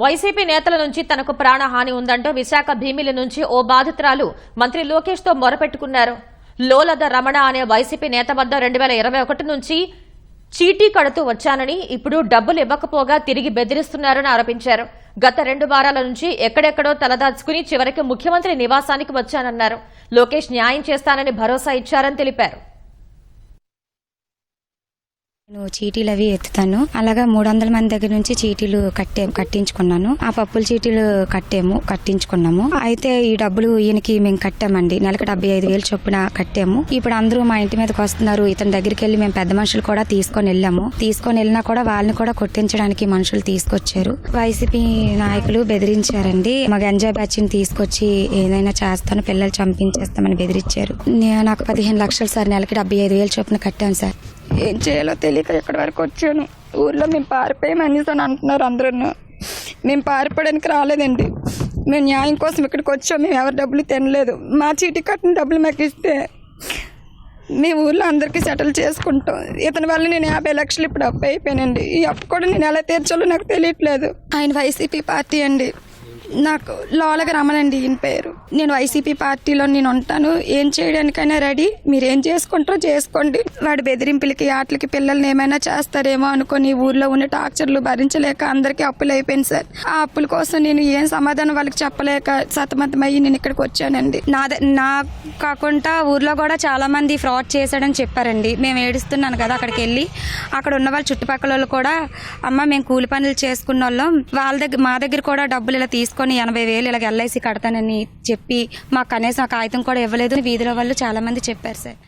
YCP నేతల నుంచి తనకు ప్రాణహాని ఉందంటూ విశాఖ భీమిల నుంచి ఓ బాధితురాలు మంత్రి లోకేష్తో మొరపెట్టుకున్నారు. లోలద రమణ అనే వైసీపీ నేత వద్ద రెండు వేల ఇరవై ఒకటి నుంచి చీటీ కడుతూ వచ్చానని ఇప్పుడు డబ్బులు ఇవ్వకపోగా తిరిగి బెదిరిస్తున్నారని ఆరోపించారు. గత రెండు వారాల నుంచి ఎక్కడెక్కడో తలదాచుకుని చివరికి ముఖ్యమంత్రి నివాసానికి వచ్చానన్నారు. లోకేష్ న్యాయం చేస్తానని భరోసా ఇచ్చారని తెలిపారు. నేను చీటీలు అవి ఎత్తుతాను. అలాగా మూడు వందల మంది దగ్గర నుంచి చీటీలు కట్టే కట్టించుకున్నాను. ఆ పప్పుల చీటీలు కట్టాము కట్టించుకున్నాము. అయితే ఈ డబ్బులు ఈయనకి మేము కట్టామండి. నెలకు డెబ్బై ఐదు వేలు చొప్పున కట్టాము. ఇప్పుడు అందరూ మా ఇంటి మీదకి వస్తున్నారు. ఇతని దగ్గరికి వెళ్ళి మేము పెద్ద మనుషులు కూడా తీసుకొని వెళ్ళాము. తీసుకొని వెళ్ళినా కూడా వాళ్ళని కూడా కొట్టించడానికి మనుషులు తీసుకొచ్చారు. వైసీపీ నాయకులు బెదిరించారండి. మా గంజా బ్యాచ్ని తీసుకొచ్చి ఏదైనా చేస్తాను పిల్లలు చంపించేస్తామని బెదిరించారు. నాకు పదిహేను లక్షలు సార్. నెలకి డెబ్బై ఐదు వేలు చొప్పున కట్టాను సార్. ఏం చేయాలో తెలియక ఇక్కడి వరకు వచ్చాను. ఊర్లో మేము పారిపోయాం అనేసి అని అంటున్నారు అందరూ మేము పారిపోవడానికి రాలేదండి. మేము న్యాయం కోసం ఇక్కడికి వచ్చాం. మేము ఎవరి డబ్బులు తినలేదు. మా చీటీ కట్టిన డబ్బులు మాకు ఇస్తే మేము ఊళ్ళో అందరికీ సెటిల్ చేసుకుంటాం. ఇతని వల్ల నేను యాభై లక్షలు ఇప్పుడు అప్పు అయిపోయానండి. ఈ అప్పు కూడా నేను ఎలా తీర్చాలో నాకు తెలియట్లేదు. ఆయన వైసీపీ పార్టీ అండి. నాకు లోలగ రమనండి ఈయన పేరు. నేను వైసీపీ పార్టీలో నేను ఉంటాను. ఏం చేయడానికైనా రెడీ. మీరు ఏం చేసుకుంటారో చేసుకోండి. వాడి బెదిరింపులకి ఆటలకి పిల్లల్ని ఏమైనా చేస్తారేమో అనుకొని ఊర్లో ఉన్న టార్చర్లు భరించలేక అందరికీ అప్పులు అయిపోయింది సార్. ఆ అప్పుల కోసం నేను ఏం సమాధానం వాళ్ళకి చెప్పలేక సతమతమయ్యి నేను ఇక్కడికి వచ్చానండి. నా ద- నా కాకుండా ఊర్లో కూడా చాలా మంది ఫ్రాడ్ చేశాడని చెప్పారండి. మేము ఏడుస్తున్నాను కదా అక్కడికి వెళ్ళి. అక్కడ ఉన్న వాళ్ళ చుట్టుపక్కల వాళ్ళు కూడా అమ్మ మేము కూలి పనులు చేసుకున్న వాళ్ళం. వాళ్ళ దగ్గర మా దగ్గర కూడా డబ్బులు ఇలా తీసుకొని ఎనభై వేలు ఇలాగ ఎల్ఐసి కడతానని చెప్పి మాకు కనీసం ఆ కాగితం కూడా ఇవ్వలేదు వీధిలో వాళ్ళు చాలా మంది చెప్పారు సార్.